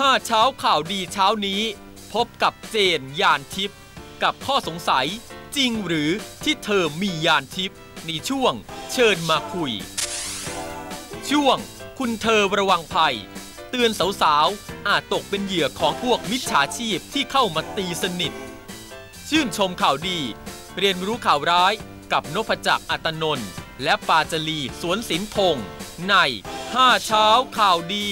ห้าเช้าข่าวดีเช้านี้ พบกับเจนยานทิพย์กับข้อสงสัยจริงหรือที่เธอมียานทิพย์ในช่วงเชิญมาคุย ช่วงคุณเธอระวังภัย เตือนสาวๆ อาจตกเป็นเหยื่อของพวกมิจฉาชีพที่เข้ามาตีสนิท ชื่นชมข่าวดี เรียนรู้ข่าวร้ายกับนพจักรอัตนนท์และปาจลีสวนสินพงษ์ในห้าเช้าข่าวดี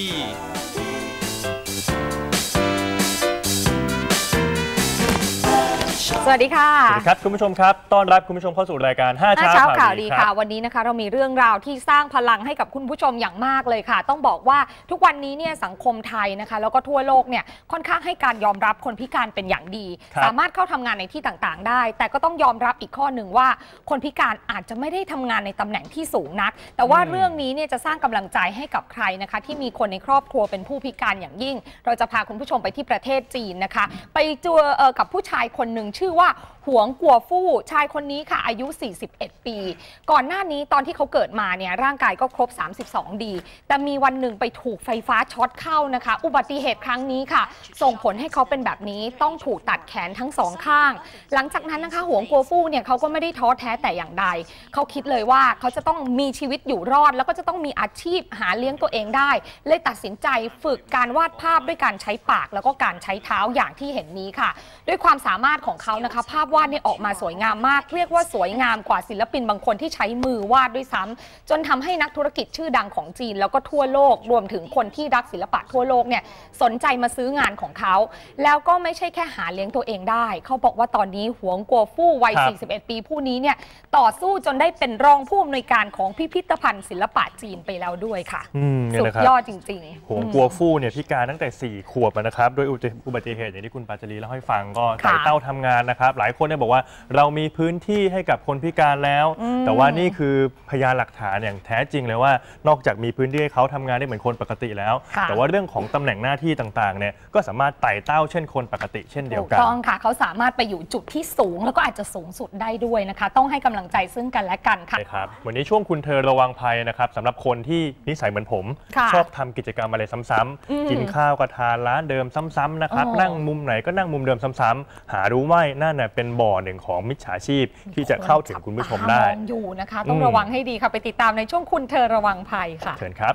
สวัสดีค่ะ สวัสดีครับคุณผู้ชมครับ ต้อนรับคุณผู้ชมเข้าสู่รายการ5ห้าเช้าเช้าข่าข่าววดีดีค่ะครับวันนี้นะคะ เรามีเรื่องราวที่สร้างพลังให้กับคุณผู้ชมอย่างมากเลยค่ะ ต้องบอกว่าทุกวันนี้เนี่ยสังคมไทยนะคะ แล้วก็ทั่วโลกเนี่ยค่อนข้างให้การยอมรับคนพิการเป็นอย่างดีครับสามารถเข้าทำงานในที่ต่างๆ ได้ แต่ก็ต้องยอมรับอีกข้อหนึ่งว่า คนพิการอาจจะไม่ได้ทำงานในตำแหน่งที่สูงนัก แต่ว่าอืมเรื่องนี้เนี่ยจะสร้างกำลังใจให้กับใครนะคะ ที่มีคนในครอบครัวเป็นผู้พิการอย่างยิ่ง เราจะพาคุณผู้ชมไปที่ประเทศจีนนะคะ ไปเจอเอ่อกับผู้ชายคนหนึ่งชื่อว่าหวงกัวฟู่ชายคนนี้ค่ะอายุ 41 ปี ก่อนหน้านี้ตอนที่เขาเกิดมาเนี่ยร่างกายก็ครบ 32 ดี แต่มีวันหนึ่งไปถูกไฟฟ้าช็อตเข้านะคะ อุบัติเหตุครั้งนี้ค่ะ ส่งผลให้เขาเป็นแบบนี้ต้องถูกตัดแขนทั้งสองข้าง หลังจากนั้นนะคะหวงกัวฟู่เนี่ยเขาก็ไม่ได้ท้อแท้แต่อย่างใด เขาคิดเลยว่าเขาจะต้องมีชีวิตอยู่รอด แล้วก็จะต้องมีอาชีพหาเลี้ยงตัวเองได้ เลยตัดสินใจฝึกการวาดภาพด้วยการใช้ปาก แล้วก็การใช้เท้าอย่างที่เห็นนี้ค่ะ ด้วยความสามารถของเขานะคะ ภาพวาดเนี่ยออกมาสวยงามมาก เรียกว่าสวยงามกว่าศิลปินบางคนที่ใช้มือวาดด้วยซ้ำจนทำให้นักธุรกิจชื่อดังของจีน แล้วก็ทั่วโลกรวมถึงคนที่รักศิลปะทั่วโลกเนี่ยสนใจมาซื้องานของเขา แล้วก็ไม่ใช่แค่หาเลี้ยงตัวเองได้ เขาบอกว่าตอนนี้หวงกัวฟู่วัยครับ41 ปีผู้นี้เนี่ยต่อสู้จนได้เป็นรองผู้อำนวยการของพิพิธภัณฑ์ศิลปะจีนไปแล้วด้วยค่ะอืมเนี่ยสุดนะครับยอดจริงๆหวงอืมกัวฟู่เนี่ยพิการตั้งแต่ 4 ขวบอะนะครับโดยอุบัติเหตุอย่างที่คุณปาจารีเล่าให้ฟังก็ไต่ค่ะเต้าทำงานนะครับหลายคนเนี่ยบอกว่าเรามีพื้นที่ให้กับคนพิการแล้วอืมแต่ว่านี่คือพยานหลักฐานอย่างแท้จริงเลยว่านอกจากมีพื้นที่ให้เขาทำงานได้เหมือนคนปกติแล้วค่ะแต่ว่าเรื่องของตำแหน่งหน้าที่ต่างๆเนี่ยก็สามารถไต่เต้าเช่นคนปกติเช่นเดียวถูกกันต้องค่ะเขาสามารถไปอยู่จุดที่สูง แล้วก็อาจจะสูงสุดได้ด้วยนะคะ ต้องให้กำลังใจซึ่งกันและกันค่ะใช่ครับวันนี้ช่วงคุณเธอระวังภัยนะครับสำหรับคนที่นิสัยเหมือนผมค่ะชอบทำกิจกรรมอะไรซ้ำอืมๆกินข้าวก็ทานร้านเดิมซ้ำๆนะครับอ๋อนั่งมุมไหนก็นั่งมุมเดิมซ้ำๆหารู้ไหมนั่นน่ะเป็นบ่อหนึ่งของมิจฉาชีพที่จะเข้าถึงคุณผู้ชมได้ตามองอยู่นะคะ ต้องอืมระวังให้ดีค่ะ ไปติดตามในช่วงคุณเธอระวังภัยค่ะเชิญครับ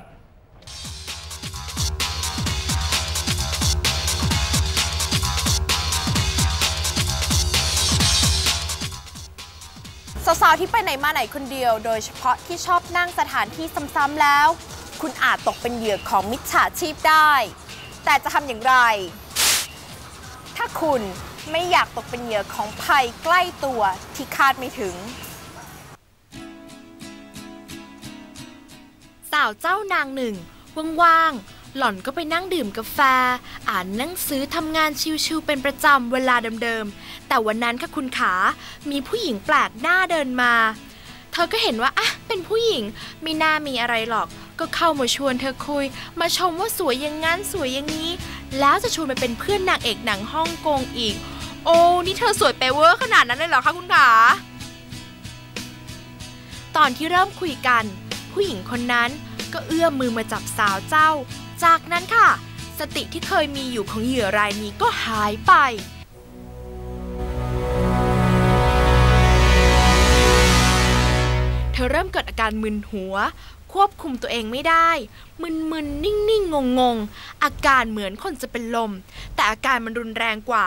สาวๆที่ไปไหนมาไหนคนเดียว โดยเฉพาะที่ชอบนั่งสถานที่ซ้ำๆแล้ว คุณอาจตกเป็นเหยื่อของมิจฉาชีพได้ แต่จะทำอย่างไร ถ้าคุณ ไม่อยากตกเป็นเหยื่อของภัยใกล้ตัวที่คาดไม่ถึง สาวเจ้านางหนึ่งว่างๆหล่อนก็ไปนั่งดื่มกาแฟ อ่านหนังสือทำงานชิวๆเป็นประจำเวลาเดิมๆ แต่วันนั้นค่ะคุณขา มีผู้หญิงแปลกหน้าเดินมา เธอก็เห็นว่าอะเป็นผู้หญิงไม่น่ามีอะไรหรอกก็เข้ามาชวนเธอคุย มาชมว่าสวยอย่างงั้นสวยอย่างนี้ แล้วจะชวนไปเป็นเพื่อนนางเอกหนังฮ่องกงอีก โอ้นี่เธอสวยเปเวอร์ขนาดนั้นเลยเหรอคะคุณขาตอนที่เริ่มคุยกัน ผู้หญิงคนนั้นก็เอื้อมมือมาจับสาวเจ้า จากนั้นค่ะ สติที่เคยมีอยู่ของเหยื่อรายนี้ก็หายไปเธอเริ่มเกิดอาการมึนหัว ควบคุมตัวเองไม่ได้ มึนๆนิ่งๆงงๆอาการเหมือนคนจะเป็นลม แต่อาการมันรุนแรงกว่า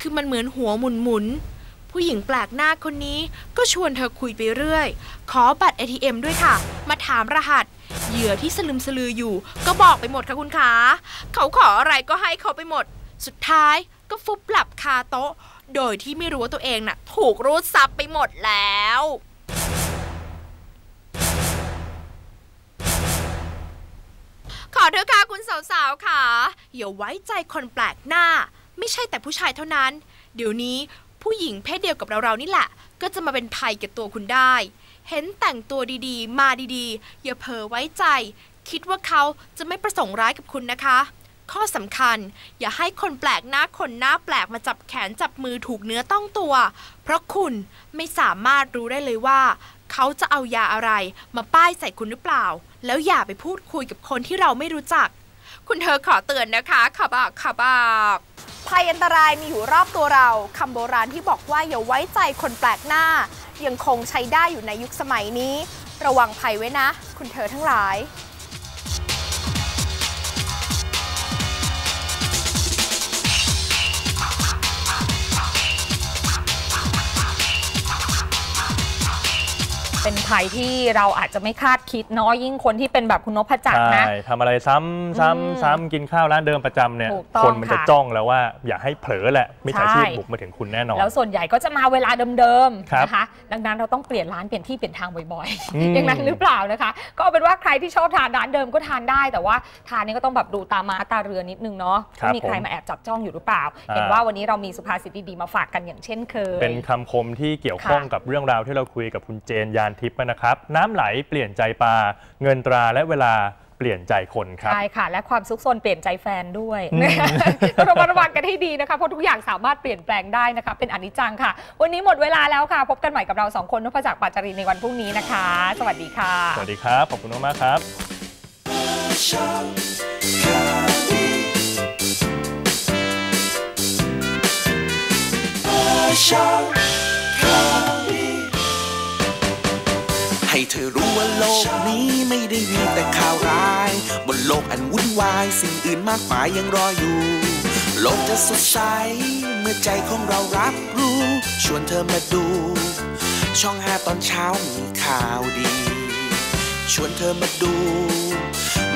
คือมันเหมือนหัวหมุนๆผู้หญิงแปลกหน้าคนนี้ก็ชวนเธอคุยไปเรื่อย ขอบัตร ATM ด้วยค่ะ มาถามรหัส เหยื่อที่สลึมสลืออยู่ ก็บอกไปหมดค่ะคุณขา เขาขออะไรก็ให้เขาไปหมด สุดท้ายก็ฟุบหลับคาโต๊ะ โดยที่ไม่รู้ว่าตัวเองน่ะ ถูกรูดซับไปหมดแล้วขอเถอะค่ะคุณสาวๆค่ะอย่าไว้ใจคนแปลกหน้า ไม่ใช่แต่ผู้ชายเท่านั้น เดี๋ยวนี้ผู้หญิงเพศเดียวกับเราๆนี่แหละ ก็จะมาเป็นภัยแก่ตัวคุณได้ เห็นแต่งตัวดีๆ มาดีๆ อย่าเผลอไว้ใจ คิดว่าเขาจะไม่ประสงค์ร้ายกับคุณนะคะ ข้อสำคัญอย่าให้คนแปลกหน้าคนหน้าแปลกมาจับแขนจับมือถูกเนื้อต้องตัว เพราะคุณไม่สามารถรู้ได้เลยว่า เขาจะเอายาอะไรมาป้ายใส่คุณหรือเปล่า แล้วอย่าไปพูดคุยกับคนที่เราไม่รู้จัก คุณเธอขอเตือนนะคะขอบอกขอบอก ภัยอันตรายมีอยู่รอบตัวเราคำโบราณที่บอกว่าอย่าไว้ใจคนแปลกหน้า ยังคงใช้ได้อยู่ในยุคสมัยนี้ ระวังภัยไว้นะ คุณเธอทั้งหลาย เป็นภัยที่เราอาจจะไม่คาดคิดเนาะยิ่งคนที่เป็นแบบคุณนพจักรนะใช่ทำอะไรซ้ำซ้ำซ้ำกินข้าวร้านเดิมประจำเนี่ยถูกต้องคนมันจะค่ะจ้องแล้วว่าอย่าให้เผลอแหละมิจฉาชีพใช่บุกมาถึงคุณแน่นอน แล้วส่วนใหญ่ก็จะมาเวลาเดิมครับๆนะคะ ดังนั้นเราต้องเปลี่ยนร้านเปลี่ยนที่เปลี่ยนทางบ่อยอืมๆอย่างนั้นหรือเปล่านะคะ ก็เอาเป็นว่าใครที่ชอบทานร้านเดิมก็ทานได้ แต่ว่าทานนี่ก็ต้องแบบดูตามาตาเรือนิดนึงเนาะครับว่ามีใครมาแอบจับจ้องอยู่หรือเปล่าอ่า เห็นว่าวันนี้เรามีสุภาษิตดีๆมาฝากกันอย่างเช่นเคย เป็นคำคมที่เกี่ยวข้องค่ะกับเรื่องราวที่เราคุยกับคุณเจนยานทิพย์นะครับ น้ำไหลเปลี่ยนใจปลาเงินตราและเวลาเปลี่ยนใจคนครับใช่ค่ะ และความซุกซนเปลี่ยนใจแฟนด้วยอืมก็ระมัดระวังกันให้ดีนะคะ เพราะทุกอย่างสามารถเปลี่ยนแปลงได้นะคะ เป็นอนิจจังค่ะ วันนี้หมดเวลาแล้วค่ะ พบกันใหม่กับเราสองคนนพจักรปัจจารีในวันพรุ่งนี้นะคะ สวัสดีค่ะ สวัสดีครับ ขอบคุณมากๆครับใโลกนี้ไม่ได้มีแต่ข่าวร้าย บนโลกอันวุ่นวาย สิ่งอื่นมากมายยังรออยู่ โลกจะสดใส เมื่อใจของเรารับรู้ ชวนเธอมาดู ช่องห้าตอนเช้ามีข่าวดี ชวนเธอมาดู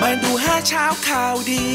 มาดูห้าเช้าข่าวดี